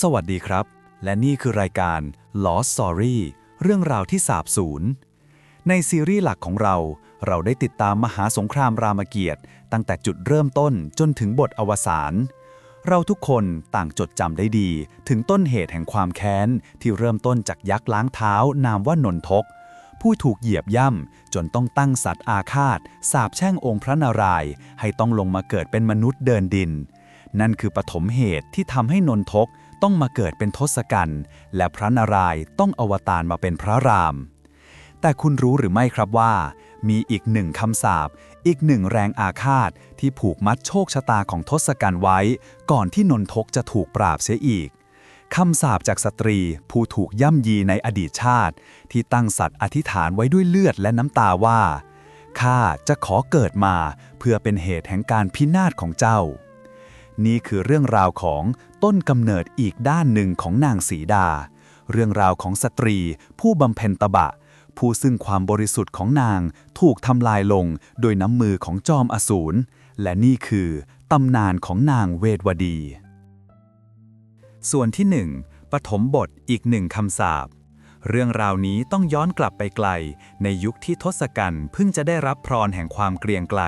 สวัสดีครับ และนี่คือรายการ Lost Story เรื่องราวที่สาบสูญ ในซีรีส์หลักของเรา เราได้ติดตามมหาสงครามรามเกียรติ ตั้งแต่จุดเริ่มต้นจนถึงบทอวสานเราทุกคนต่างจดจำได้ดี ถึงต้นเหตุแห่งความแค้น ที่เริ่มต้นจากยักษ์ล้างเท้านามว่านนทก ผู้ถูกเหยียบย่ำจนต้องตั้งสัตว์อาฆาต สาบแช่งองค์พระนารายณ์ให้ต้องลงมาเกิดเป็นมนุษย์เดินดิน นั่นคือปฐมเหตุที่ทำให้นนทก ต้องมาเกิดเป็นทศกัณฐ์และพระนารายณ์ต้องอวตารมาเป็นพระราม แต่คุณรู้หรือไม่ครับว่า มีอีกหนึ่งคำสาปอีกหนึ่งแรงอาฆาตที่ผูกมัดโชคชะตาของทศกัณฐ์ไว้ ก่อนที่นนทกจะถูกปราบเสียอีกคำสาปจากสตรีผู้ถูกย่ำยีในอดีตชาติ ที่ตั้งสัตว์อธิษฐานไว้ด้วยเลือดและน้ำตาว่าข้าจะขอเกิดมาเพื่อเป็นเหตุแห่งการพินาศของเจ้า นี่คือเรื่องราวของ ต้นกำเนิดอีกด้านหนึ่งของนางสีดา เรื่องราวของสตรี ผู้บำเพ็ญตบะ ผู้ซึ่งความบริสุทธิ์ของนางถูกทำลายลงโดยน้ำมือของจอมอสูร และนี่คือตำนานของนางเวทวดี ส่วนที่หนึ่งปฐมบทอีกหนึ่งคำสาป เรื่องราวนี้ต้องย้อนกลับไปไกล ในยุคที่ทศกัณฐ์เพิ่งจะได้รับพรแห่งความเกรียงไกล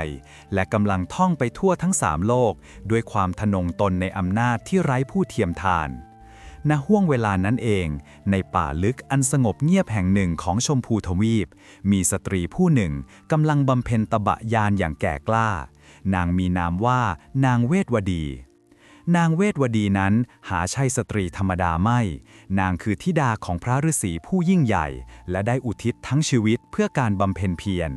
และกำลังท่องไปทั่วทั้งสามโลก ด้วยความทนงตนในอำนาจที่ไร้ผู้เทียมทานณห่วงเวลานั้นเอง ในป่าลึกอันสงบเงียบแห่งหนึ่งของชมพูทวีป มีสตรีผู้หนึ่งกำลังบำเพ็ญตบะยานอย่างแก่กล้า นางมีนามว่านางเวทวดี นางเวทวดีนั้นหาใช่สตรีธรรมดาไม่ นางคือธิดาของพระฤาษีผู้ยิ่งใหญ่ และได้อุทิศทั้งชีวิตเพื่อการบำเพ็ญเพียร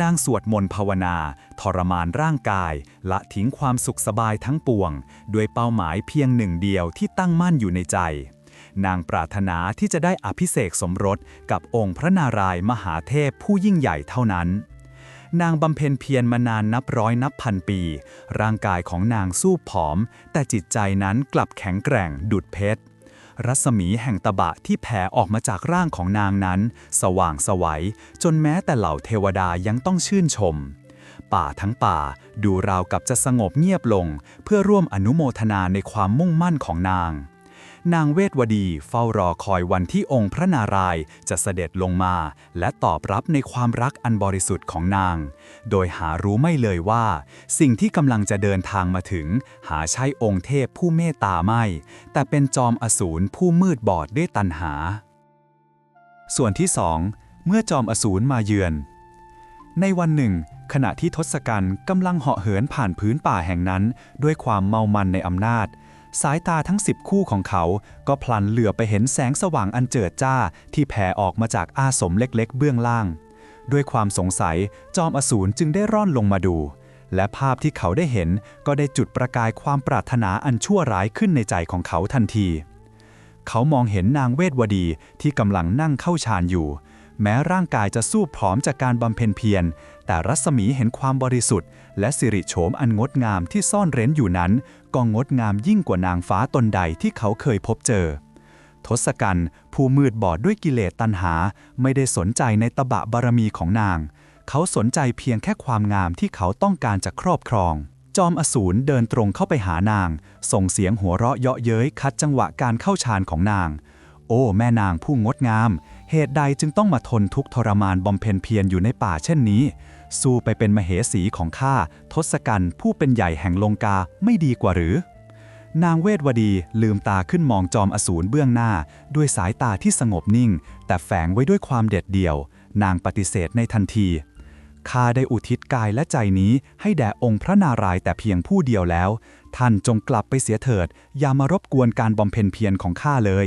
นางสวดมนต์ภาวนา ทรมานร่างกาย ละทิ้งความสุขสบายทั้งปวง ด้วยเป้าหมายเพียงหนึ่งเดียวที่ตั้งมั่นอยู่ในใจ นางปรารถนาที่จะได้อภิเษกสมรสกับองค์พระนารายณ์มหาเทพผู้ยิ่งใหญ่เท่านั้น นางบำเพ็ญเพียรมานานนับร้อยนับพันปี ร่างกายของนางสู้ผอม แต่จิตใจนั้นกลับแข็งแกร่งดุดเพชร รัศมีแห่งตบะที่แผ่ออกมาจากร่างของนางนั้น สว่างสวัยจนแม้แต่เหล่าเทวดายังต้องชื่นชม ป่าทั้งป่าดูราวกับจะสงบเงียบลง เพื่อร่วมอนุโมทนาในความมุ่งมั่นของนาง นางเวทวดีเฝ้ารอคอยวันที่องค์พระนารายณ์จะเสด็จลงมา และตอบรับในความรักอันบริสุทธิ์ของนาง โดยหารู้ไม่เลยว่า สิ่งที่กำลังจะเดินทางมาถึง หาใช่องค์เทพผู้เมตตาไม่ แต่เป็นจอมอสูรผู้มืดบอดด้วยตัณหา ส่วนที่สองเมื่อจอมอสูรมาเยือน ในวันหนึ่ง ขณะที่ทศกัณฐ์กำลังเหาะเหินผ่านพื้นป่าแห่งนั้น ด้วยความเมามันในอำนาจ สายตาทั้งสิบคู่ของเขา ก็พลันเหลือไปเห็นแสงสว่างอันเจิดจ้าที่แผ่ออกมาจากอาสมเล็กๆ เบื้องล่าง ด้วยความสงสัยจอมอสูรจึงได้ร่อนลงมาดู และภาพที่เขาได้เห็นก็ได้จุดประกายความปรารถนาอันชั่วร้ายขึ้นในใจของเขาทันที เขามองเห็นนางเวทวดีที่กำลังนั่งเข้าฌานอยู่ แม้ร่างกายจะสู้ผอมจากการบำเพ็ญเพียรแต่รัศมีเห็นความบริสุทธิ์ และสิริโฉมอันงดงามที่ซ่อนเร้นอยู่นั้น ก็งดงามยิ่งกว่านางฟ้าตนใดที่เขาเคยพบเจอ ทศกัณฐ์ผู้มืดบอดด้วยกิเลสตัณหา ไม่ได้สนใจในตบะบารมีของนาง เขาสนใจเพียงแค่ความงามที่เขาต้องการจะครอบครอง จอมอสูรเดินตรงเข้าไปหานาง ส่งเสียงหัวเราะเยาะเย้ยคัดจังหวะการเข้าฌานของนาง โอ้ แม่นางผู้งดงาม เหตุใดจึงต้องมาทนทุกข์ทรมานบำเพ็ญเพียรอยู่ในป่าเช่นนี้ สู้ไปเป็นมเหสีของข้าทศกัณฐ์ผู้เป็นใหญ่แห่งลงกาไม่ดีกว่าหรือ นางเวทวดีลืมตาขึ้นมองจอมอสูรเบื้องหน้า ด้วยสายตาที่สงบนิ่ง แต่แฝงไว้ด้วยความเด็ดเดี่ยว นางปฏิเสธในทันทีข้าได้อุทิศกายและใจนี้ให้แด่องค์พระนารายณ์แต่เพียงผู้เดียวแล้ว ท่านจงกลับไปเสียเถิด อย่ามารบกวนการบำเพ็ญเพียรของข้าเลย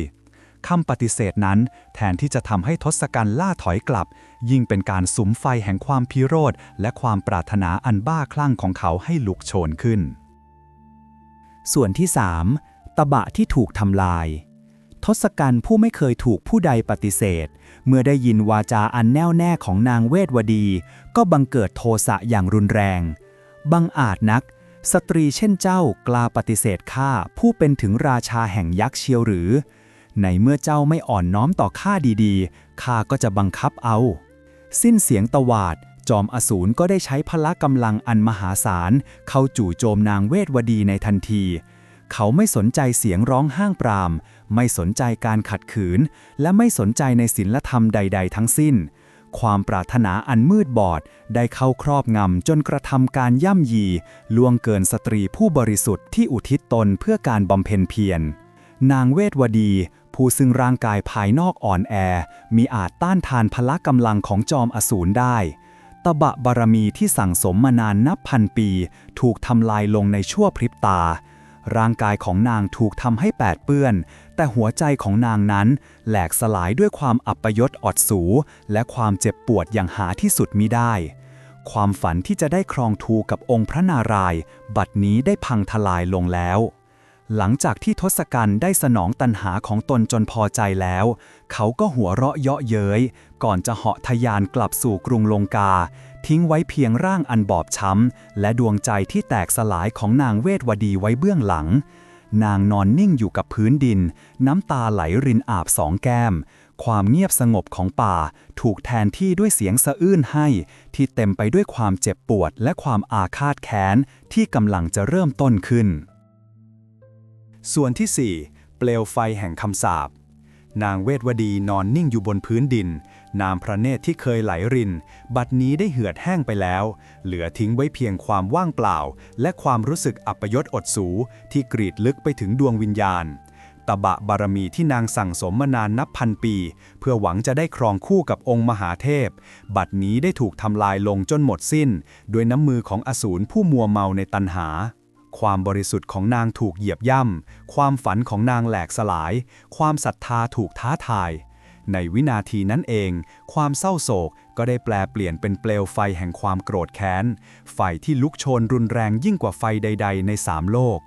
คำปฏิเสธนั้น แทนที่จะทำให้ทศกัณฐ์ล่าถอยกลับ ยิ่งเป็นการสุมไฟแห่งความพิโรธ และความปรารถนาอันบ้าคลั่งของเขาให้ลุกโชนขึ้น ส่วนที่ 3. ตบะที่ถูกทำลาย ทศกัณฐ์ผู้ไม่เคยถูกผู้ใดปฏิเสธ เมื่อได้ยินวาจาอันแน่วแน่ของนางเวทวดี ก็บังเกิดโทสะอย่างรุนแรง บังอาจนักสตรีเช่นเจ้ากล้าปฏิเสธข้าผู้เป็นถึงราชาแห่งยักษ์เชียวหรือ ในเมื่อเจ้าไม่อ่อนน้อมต่อข้าดีๆ ข้าก็จะบังคับเอา สิ้นเสียงตวาด จอมอสูรก็ได้ใช้พละกำลังอันมหาศาล เข้าจู่โจมนางเวทวดีในทันที เขาไม่สนใจเสียงร้องห้างปราม ไม่สนใจการขัดขืน และไม่สนใจในศีลธรรมใด ๆ ทั้งสิ้น ความปรารถนาอันมืดบอด ได้เข้าครอบงำจนกระทำการย่ำยีล่วงเกินสตรีผู้บริสุทธิ์ที่อุทิศตนเพื่อการบำเพ็ญเพียรนางเวทวดี ผู้ซึ่งร่างกายภายนอกอ่อนแอ มีอาจต้านทานพละกำลังของจอมอสูรได้ ตบะบารมีที่สั่งสมมานานนับพันปี ถูกทำลายลงในชั่วพริบตา ร่างกายของนางถูกทำให้แปดเปื้อน แต่หัวใจของนางนั้นแหลกสลายด้วยความอัปยศอดสู และความเจ็บปวดอย่างหาที่สุดมิได้ความฝันที่จะได้ครองทูกับองค์พระนารายณ์บัดนี้ได้พังทลายลงแล้ว หลังจากที่ทศกัณฐ์ได้สนองตันหาของตนจนพอใจแล้ว เขาก็หัวเราะเยาะเย้ย ก่อนจะเหาะทะยานกลับสู่กรุงลงกา ทิ้งไว้เพียงร่างอันบอบช้ำ และดวงใจที่แตกสลายของนางเวทวดีไว้เบื้องหลัง นางนอนนิ่งอยู่กับพื้นดิน น้ำตาไหลรินอาบสองแก้ม ความเงียบสงบของป่า ถูกแทนที่ด้วยเสียงสะอื้นให้ ที่เต็มไปด้วยความเจ็บปวดและความอาฆาตแค้นที่กำลังจะเริ่มต้นขึ้น ส่วนที่ 4 เปลวไฟแห่งคำสาปนางเวทวดีนอนนิ่งอยู่บนพื้นดิน นามพระเนตรที่เคยไหลริน บัดนี้ได้เหือดแห้งไปแล้ว เหลือทิ้งไว้เพียงความว่างเปล่า และความรู้สึกอัปยศอดสู ที่กรีดลึกไปถึงดวงวิญญาณตบะบารมีที่นางสั่งสมมานานนับพันปี เพื่อหวังจะได้ครองคู่กับองค์มหาเทพ บัดนี้ได้ถูกทำลายลงจนหมดสิ้น ด้วยน้ำมือของอสูรผู้มัวเมาในตันหา ความบริสุทธิ์ของนางถูกเหยียบย่ำ ความฝันของนางแหลกสลาย ความศรัทธาถูกท้าทาย ในวินาทีนั้นเอง ความเศร้าโศกก็ได้แปลเปลี่ยนเป็นเปลวไฟแห่งความโกรธแค้น ไฟที่ลุกโชนรุนแรงยิ่งกว่าไฟใด ๆ ในสามโลก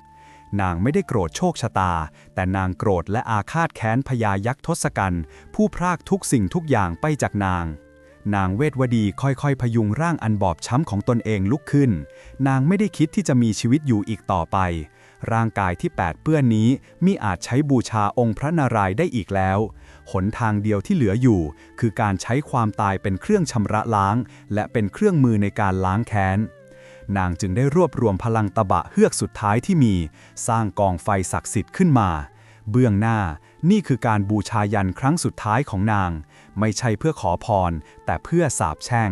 นางไม่ได้โกรธโชคชะตา แต่นางโกรธและอาฆาตแค้นพญายักษ์ทศกัณฐ์ผู้พรากทุกสิ่งทุกอย่างไปจากนาง นางเวทวดีค่อยๆ พยุงร่างอันบอบช้ำของตนเองลุกขึ้น นางไม่ได้คิดที่จะมีชีวิตอยู่อีกต่อไป ร่างกายที่แปดเปื้อนนี้มิอาจใช้บูชาองค์พระนารายณ์ได้อีกแล้ว หนทางเดียวที่เหลืออยู่ คือการใช้ความตายเป็นเครื่องชำระล้าง และเป็นเครื่องมือในการล้างแค้นนางจึงได้รวบรวมพลังตะบะเฮือกสุดท้ายที่มี สร้างกองไฟศักดิ์สิทธิ์ขึ้นมา เบื้องหน้านี่คือการบูชายันครั้งสุดท้ายของนาง ไม่ใช่เพื่อขอพร แต่เพื่อสาบแช่ง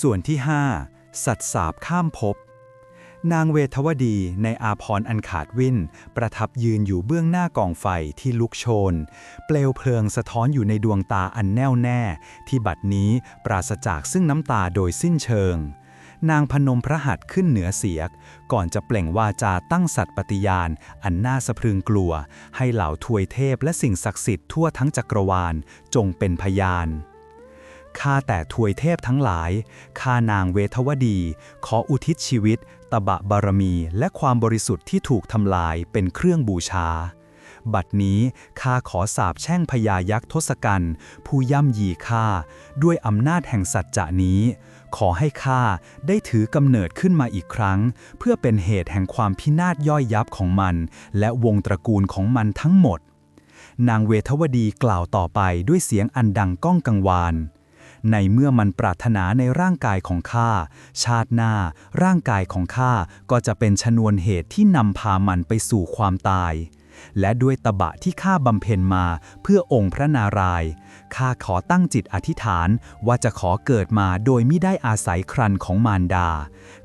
ส่วนที่ 5 สัตว์สาบข้ามภพนางเวทวดีในอาพรอันขาดวินประทับยืนอยู่เบื้องหน้ากองไฟที่ลุกโชน เปลวเพลิงสะท้อนอยู่ในดวงตาอันแน่วแน่ ที่บัดนี้ปราศจากซึ่งน้ำตาโดยสิ้นเชิง นางพนมพระหัตถ์ขึ้นเหนือเสียก ก่อนจะเปล่งวาจาตั้งสัตย์ปฏิญาณ อันน่าสะพรึงกลัว ให้เหล่าทวยเทพและสิ่งศักดิ์สิทธิ์ทั่วทั้งจักรวาลจงเป็นพยานข้าแต่ทวยเทพทั้งหลาย ข้านางเวทวดี ขออุทิศชีวิต ตบะบารมี และความบริสุทธิ์ที่ถูกทำลายเป็นเครื่องบูชา บัดนี้ข้าขอสาบแช่งพญายักษ์ทศกัณฐ์ผู้ย่ำยีข้าด้วยอำนาจแห่งสัจจะนี้ ขอให้ข้าได้ถือกำเนิดขึ้นมาอีกครั้ง เพื่อเป็นเหตุแห่งความพินาศย่อยยับของมัน และวงตระกูลของมันทั้งหมด นางเวทวดีกล่าวต่อไปด้วยเสียงอันดังก้องกังวานในเมื่อมันปรารถนาในร่างกายของข้า ชาติหน้า ร่างกายของข้าก็จะเป็นชนวนเหตุที่นำพามันไปสู่ความตาย และด้วยตบะที่ข้าบำเพ็ญมาเพื่อองค์พระนารายณ์ข้าขอตั้งจิตอธิษฐานว่าจะขอเกิดมาโดยไม่ได้อาศัยครันของมารดา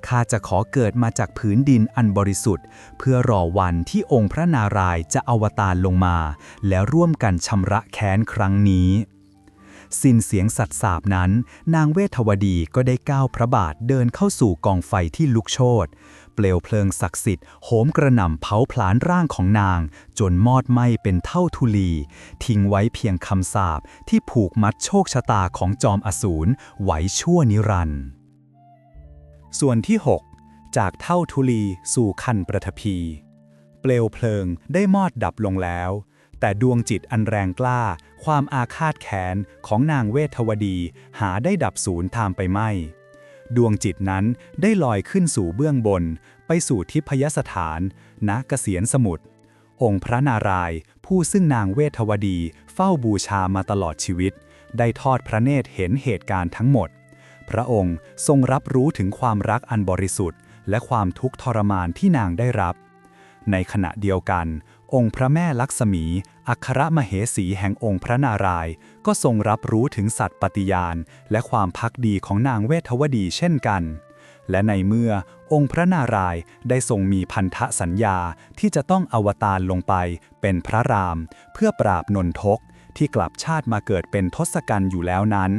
ข้าจะขอเกิดมาจากผืนดินอันบริสุทธิ์ เพื่อรอวันที่องค์พระนารายณ์จะอวตารลงมา และร่วมกันชำระแค้นครั้งนี้สิ้นเสียงสัตว์สาบนั้น นางเวทวดีก็ได้ก้าวพระบาทเดินเข้าสู่กองไฟที่ลุกโชน เปลวเพลิงศักดิ์สิทธิ์โหมกระหน่ำเผาผลาญร่างของนาง จนมอดไหม้เป็นเท่าทุลี ทิ้งไว้เพียงคำสาปที่ผูกมัดโชคชะตาของจอมอสูรไหวชั่วนิรันดร์ส่วนที่ 6 จากเท่าทุลีสู่คันประทภีเปลวเพลิงได้มอดดับลงแล้ว แต่ดวงจิตอันแรงกล้า ความอาฆาตแค้นของนางเวทวดีหาได้ดับสูญตามไปไม่ ดวงจิตนั้นได้ลอยขึ้นสู่เบื้องบน ไปสู่ทิพยสถานณเกษียนสมุทรองค์พระนารายณ์ผู้ซึ่งนางเวทวดีเฝ้าบูชามาตลอดชีวิต ได้ทอดพระเนตรเห็นเหตุการณ์ทั้งหมด พระองค์ทรงรับรู้ถึงความรักอันบริสุทธิ์ และความทุกข์ทรมานที่นางได้รับ ในขณะเดียวกัน องค์พระแม่ลักษมี อัครมเหสีแห่งองค์พระนารายณ์ก็ทรงรับรู้ถึงสัตย์ปฏิญาณ และความพักดีของนางเวทวดีเช่นกัน และในเมื่อองค์พระนารายณ์ได้ทรงมีพันธสัญญาที่จะต้องอวตารลงไปเป็นพระราม เพื่อปราบนนทกที่กลับชาติมาเกิดเป็นทศกัณฐ์อยู่แล้วนั้น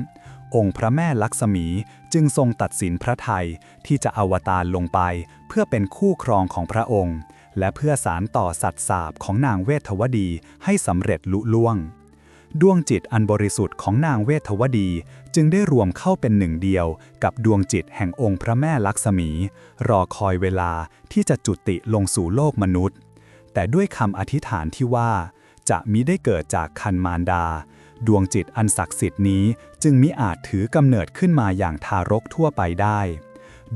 องค์พระแม่ลักษมีจึงทรงตัดสินพระไทยที่จะอวตารลงไป เพื่อเป็นคู่ครองของพระองค์ และเพื่อสารต่อสัตว์สาบของนางเวทวดีให้สำเร็จลุล่วง ดวงจิตอันบริสุทธิ์ของนางเวทวดีจึงได้รวมเข้าเป็นหนึ่งเดียว กับดวงจิตแห่งองค์พระแม่ลักษมี รอคอยเวลาที่จะจุติลงสู่โลกมนุษย์ แต่ด้วยคำอธิษฐานที่ว่า จะมิได้เกิดจากคันมารดา ดวงจิตอันศักดิ์สิทธิ์นี้จึงมิอาจถือกำเนิดขึ้นมาอย่างทารกทั่วไปได้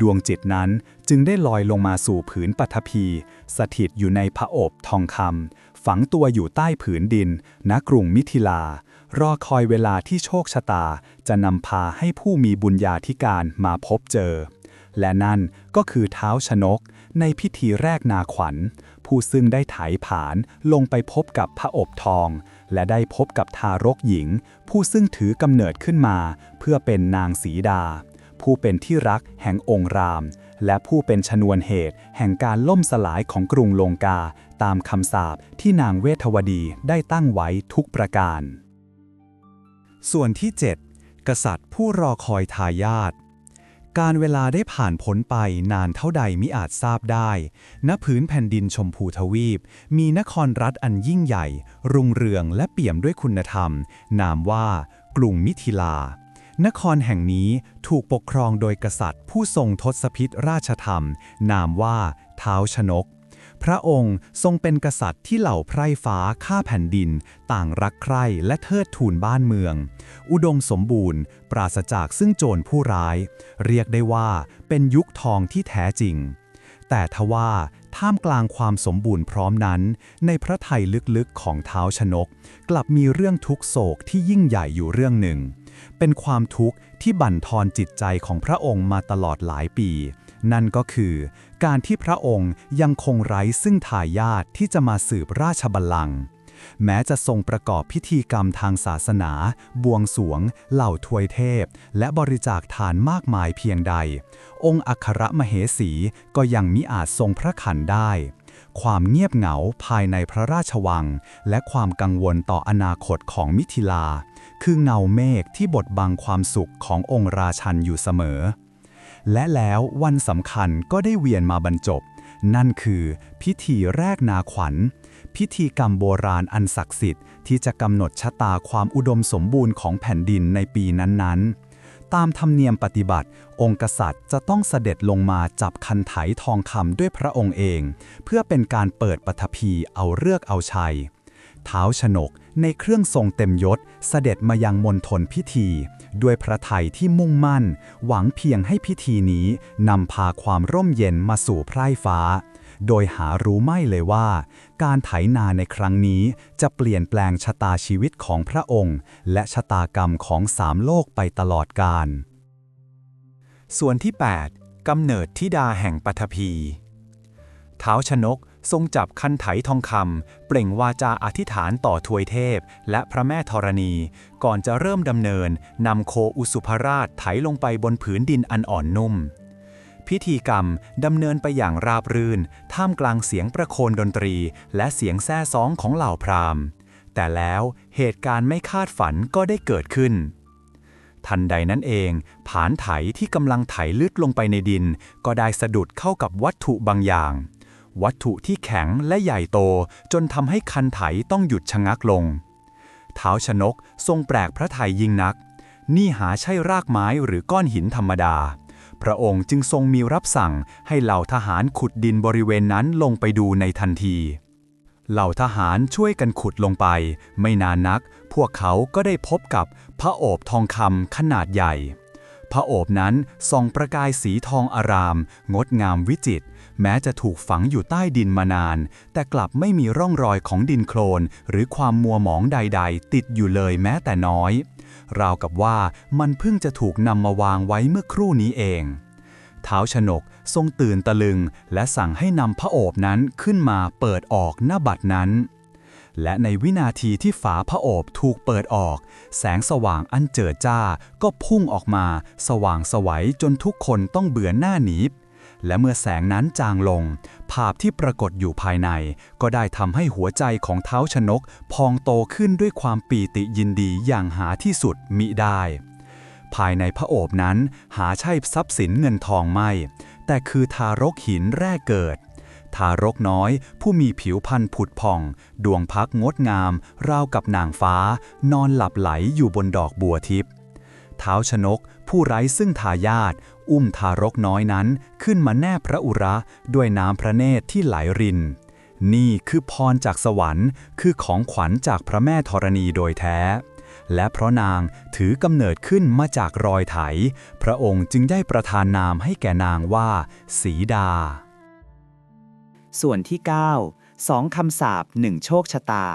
ดวงจิตนั้นจึงได้ลอยลงมาสู่ผืนปฐพี สถิตอยู่ในพระอบทองคำฝังตัวอยู่ใต้ผืนดิน ณกรุงมิถิลา รอคอยเวลาที่โชคชะตา จะนำพาให้ผู้มีบุญญาธิการมาพบเจอ และนั่นก็คือเท้าชนก ในพิธีแรกนาขวัญ ผู้ซึ่งได้ไถผานลงไปพบกับพระอบทอง และได้พบกับทารกหญิง ผู้ซึ่งถือกำเนิดขึ้นมา เพื่อเป็นนางสีดา ผู้เป็นที่รักแห่งองค์ราม และผู้เป็นชนวนเหตุ แห่งการล่มสลายของกรุงลงกา ตามคำสาปที่นางเวทวดีได้ตั้งไว้ทุกประการ ส่วนที่ 7 กษัตริย์ผู้รอคอยทายาทการเวลาได้ผ่านพ้นไปนานเท่าใดมิอาจทราบได้ ณ พื้นแผ่นดินชมพูทวีป มีนครรัฐอันยิ่งใหญ่ รุ่งเรืองและเปี่ยมด้วยคุณธรรม นามว่ากรุงมิถิลา นครแห่งนี้ถูกปกครองโดยกษัตริย์ ผู้ทรงทศพิธราชธรรม นามว่าเท้าชนก พระองค์ทรงเป็นกษัตริย์ที่เหล่าไพร่ฟ้าข้าแผ่นดิน ต่างรักใคร่และเทิดทูนบ้านเมือง อุดมสมบูรณ์ ปราศจากซึ่งโจรผู้ร้าย เรียกได้ว่าเป็นยุคทองที่แท้จริง แต่ทว่าท่ามกลางความสมบูรณ์พร้อมนั้น ในพระไทยลึกๆของเท้าชนก กลับมีเรื่องทุกโศกที่ยิ่งใหญ่อยู่เรื่องหนึ่ง เป็นความทุกข์ที่บั่นทอนจิตใจของพระองค์มาตลอดหลายปี นั่นก็คือ การที่พระองค์ยังคงไร้ซึ่งทายาทที่จะมาสืบราชบัลลังก์แม้จะทรงประกอบพิธีกรรมทางศาสนา บวงสวง เหล่าทวยเทพ และบริจาคทานมากมายเพียงใด องค์อัครมเหสีก็ยังมิอาจทรงพระขันได้ ความเงียบเหงาภายในพระราชวัง และความกังวลต่ออนาคตของมิถิลา คือเงาเมฆที่บดบังความสุขขององค์ราชันอยู่เสมอ และแล้ววันสำคัญก็ได้เวียนมาบรรจบ นั่นคือพิธีแรกนาขวัญ พิธีกรรมโบราณอันศักดิ์สิทธิ์ที่จะกำหนดชะตาความอุดมสมบูรณ์ของแผ่นดินในปีนั้นๆตามธรรมเนียมปฏิบัติ องค์กษัตริย์จะต้องเสด็จลงมาจับคันไถทองคำด้วยพระองค์เอง เพื่อเป็นการเปิดปฐพีเอาเลือกเอาชัย เท้าชนก ในเครื่องทรงเต็มยศเสด็จมายังมณฑลพิธี ด้วยพระไทยที่มุ่งมั่น หวังเพียงให้พิธีนี้นำพาความร่มเย็นมาสู่ไพร่ฟ้า โดยหารู้ไม่เลยว่า การไถนาในครั้งนี้จะเปลี่ยนแปลงชะตาชีวิตของพระองค์ และชะตากรรมของสามโลกไปตลอดกาลส่วนที่ 8กำเนิดทิดาแห่งปฐพีเท้าชนก ทรงจับคันไถทองคำเปล่งวาจาอธิษฐานต่อทวยเทพ และพระแม่ธรณี ก่อนจะเริ่มดำเนินนำโคอุสุภราชไถลงไปบนผืนดินอันอ่อนนุ่ม พิธีกรรมดำเนินไปอย่างราบรื่น ท่ามกลางเสียงประโคนดนตรี และเสียงแซ่ซ้องของเหล่าพราหมณ์ แต่แล้วเหตุการณ์ไม่คาดฝันก็ได้เกิดขึ้นทันใดนั้นเอง ผานไถที่กำลังไถลึกลงไปในดิน ก็ได้สะดุดเข้ากับวัตถุบางอย่าง วัตถุที่แข็งและใหญ่โตจนทำให้คันไถต้องหยุดชะงักลง เท้าชนกทรงแปลกพระทัยยิ่งนัก นี่หาใช่รากไม้หรือก้อนหินธรรมดา พระองค์จึงทรงมีรับสั่งให้เหล่าทหารขุดดินบริเวณนั้นลงไปดูในทันทีเหล่าทหารช่วยกันขุดลงไป ไม่นานนัก พวกเขาก็ได้พบกับพระโอบทองคำขนาดใหญ่ พระโอบนั้นส่องประกายสีทองอาราม งดงามวิจิตร แม้จะถูกฝังอยู่ใต้ดินมานาน แต่กลับไม่มีร่องรอยของดินโคลน หรือความมัวหมองใด ๆ ติดอยู่เลยแม้แต่น้อย ราวกับว่ามันเพิ่งจะถูกนำมาวางไว้เมื่อครู่นี้เองเท้าชนกทรงตื่นตะลึง และสั่งให้นำพระโอบนั้นขึ้นมาเปิดออกหน้าบัดนั้น และในวินาทีที่ฝาพระโอบถูกเปิดออก แสงสว่างอันเจิดจ้าก็พุ่งออกมา สว่างไสวัยจนทุกคนต้องเบื่อหน้าหนีบ และเมื่อแสงนั้นจางลง ภาพที่ปรากฏอยู่ภายใน ก็ได้ทำให้หัวใจของเท้าชนก พองโตขึ้นด้วยความปีติยินดีอย่างหาที่สุดมิได้ ภายในพระโอบนั้นหาใช่ทรัพย์สินเงินทองไม่ แต่คือทารกหินแรกเกิดทารกน้อยผู้มีผิวพรรณผุดผ่อง ดวงพักงดงาม ราวกับนางฟ้า นอนหลับไหลอยู่บนดอกบัวทิพย์เท้าชนก ผู้ไร้ซึ่งทายาท อุ้มทารกน้อยนั้นขึ้นมาแนบพระอุระด้วยน้ำพระเนตรที่ไหลริน นี่คือพรจากสวรรค์คือของขวัญจากพระแม่ธรณีโดยแท้ และเพราะนางถือกำเนิดขึ้นมาจากรอยไถ พระองค์จึงได้ประทานนามให้แก่นางว่าสีดา ส่วนที่ 9 สองคำสาปหนึ่งโชคชะตา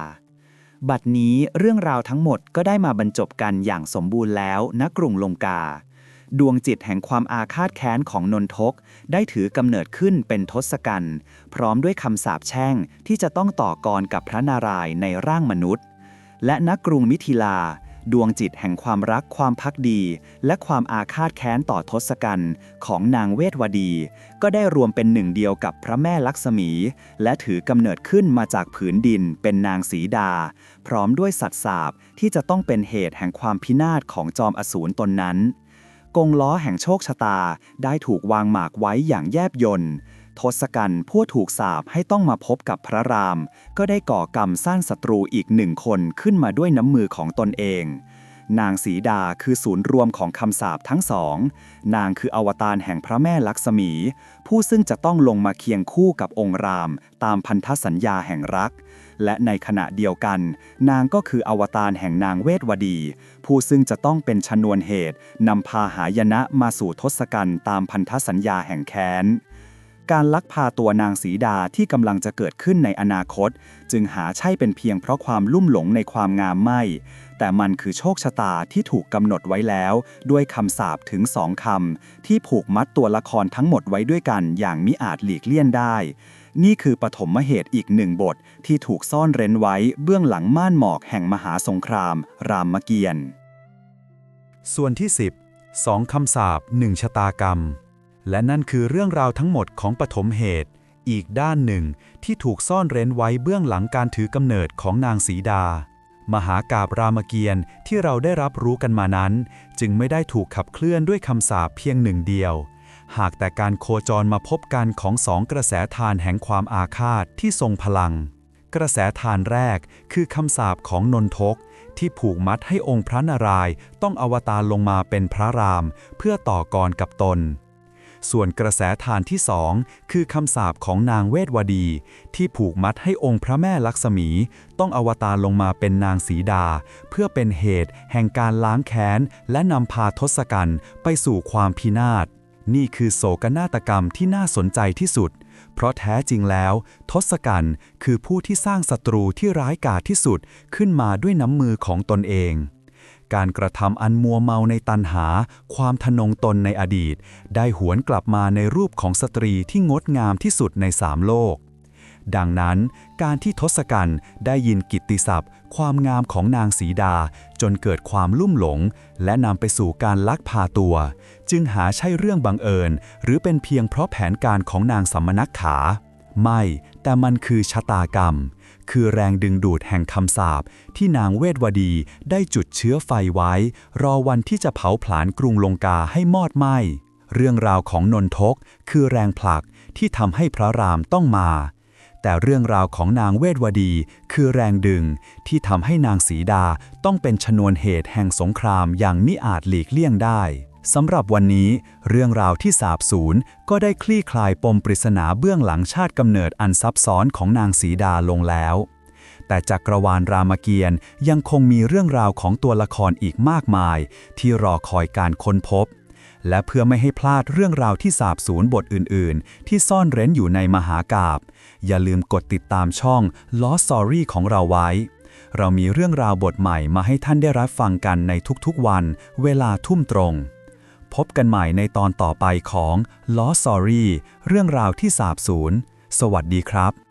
บัดนี้เรื่องราวทั้งหมดก็ได้มาบรรจบกันอย่างสมบูรณ์แล้วณกรุงลงกา ดวงจิตแห่งความอาฆาตแค้นของนนทก ได้ถือกำเนิดขึ้นเป็นทศกัณฐ์พร้อมด้วยคำสาปแช่งที่จะต้องต่อกรกับพระนารายณ์ในร่างมนุษย์ และณกรุงมิถิลา ดวงจิตแห่งความรักความพักดี และความอาฆาตแค้นต่อทศกัณฐ์ของนางเวทวดี ก็ได้รวมเป็นหนึ่งเดียวกับพระแม่ลักษมี และถือกำเนิดขึ้นมาจากผืนดินเป็นนางสีดา พร้อมด้วยสัตว์สาบที่จะต้องเป็นเหตุแห่งความพินาศของจอมอสูรตนนั้น กงล้อแห่งโชคชะตาได้ถูกวางหมากไว้อย่างแยบยนต์ทศกัณฐ์ผู้ถูกสาปให้ต้องมาพบกับพระราม ก็ได้ก่อกรรมสร้างศัตรูอีกหนึ่งคนขึ้นมาด้วยน้ำมือของตนเอง นางสีดาคือศูนย์รวมของคำสาปทั้งสอง นางคืออวตารแห่งพระแม่ลักษมี ผู้ซึ่งจะต้องลงมาเคียงคู่กับองค์ราม ตามพันธสัญญาแห่งรัก และในขณะเดียวกัน นางก็คืออวตารแห่งนางเวทวดี ผู้ซึ่งจะต้องเป็นชนวนเหตุนำพาหายนะมาสู่ทศกัณฐ์ตามพันธสัญญาแห่งแค้นการลักพาตัวนางสีดาที่กำลังจะเกิดขึ้นในอนาคต จึงหาใช่เป็นเพียงเพราะความลุ่มหลงในความงามไม่ แต่มันคือโชคชะตาที่ถูกกำหนดไว้แล้ว ด้วยคำสาปถึงสองคำที่ผูกมัดตัวละครทั้งหมดไว้ด้วยกันอย่างมิอาจหลีกเลี่ยงได้ นี่คือปฐมเหตุอีกหนึ่งบทที่ถูกซ่อนเร้นไว้เบื้องหลังม่านหมอกแห่งมหาสงคราม รามเกียรติ์ส่วนที่ 10สองคำสาปหนึ่งชะตากรรม และนั่นคือเรื่องราวทั้งหมดของปฐมเหตุ อีกด้านหนึ่งที่ถูกซ่อนเร้นไว้เบื้องหลังการถือกำเนิดของนางสีดา มหากาบรามเกียรติ์ที่เราได้รับรู้กันมานั้น จึงไม่ได้ถูกขับเคลื่อนด้วยคำสาปเพียงหนึ่งเดียว หากแต่การโคจรมาพบกันของสองกระแสทานแห่งความอาฆาตที่ทรงพลัง กระแสทานแรกคือคำสาปของนนทก ที่ผูกมัดให้องค์พระนารายณ์ต้องอวตารลงมาเป็นพระราม เพื่อต่อกรกับตน ส่วนกระแสทานที่สองคือคำสาปของนางเวทวดี ที่ผูกมัดให้องค์พระแม่ลักษมี ต้องอวตารลงมาเป็นนางสีดา เพื่อเป็นเหตุแห่งการล้างแค้น และนำพาทศกัณฐ์ไปสู่ความพินาศ นี่คือโศกนาฏกรรมที่น่าสนใจที่สุด เพราะแท้จริงแล้ว ทศกัณฐ์คือผู้ที่สร้างศัตรูที่ร้ายกาจที่สุดขึ้นมาด้วยน้ำมือของตนเอง การกระทำอันมัวเมาในตันหา ความทะนงตนในอดีต ได้หวนกลับมาในรูปของสตรีที่งดงามที่สุดในสามโลกดังนั้น การที่ทศกัณฐ์ได้ยินกิตติศัพท์ ความงามของนางสีดาจนเกิดความลุ่มหลง และนำไปสู่การลักพาตัว จึงหาใช่เรื่องบังเอิญ หรือเป็นเพียงเพราะแผนการของนางสัมมนักขา ไม่ แต่มันคือชะตากรรม คือแรงดึงดูดแห่งคำสาปที่นางเวทวดีได้จุดเชื้อไฟไว้ รอวันที่จะเผาผลาญกรุงลงกาให้มอดไหม้เรื่องราวของนนทกคือแรงผลักที่ทำให้พระรามต้องมา แต่เรื่องราวของนางเวทวดีคือแรงดึงที่ทำให้นางสีดาต้องเป็นชนวนเหตุแห่งสงครามอย่างมิอาจหลีกเลี่ยงได้สำหรับวันนี้ เรื่องราวที่สาบสูญก็ได้คลี่คลายปมปริศนาเบื้องหลังชาติกำเนิดอันซับซ้อนของนางสีดาลงแล้ว แต่จักรวาลรามเกียรติ์ยังคงมีเรื่องราวของตัวละครอีกมากมาย ที่รอคอยการค้นพบ และเพื่อไม่ให้พลาดเรื่องราวที่สาบสูญบทอื่น ๆ ที่ซ่อนเร้นอยู่ในมหากาบ อย่าลืมกดติดตามช่อง Lost Story ของเราไว้ เรามีเรื่องราวบทใหม่มาให้ท่านได้รับฟังกันในทุกๆวัน เวลาทุ่มตรง พบกันใหม่ในตอนต่อไปของ Lost Story เรื่องราวที่สาบสูญ สวัสดีครับ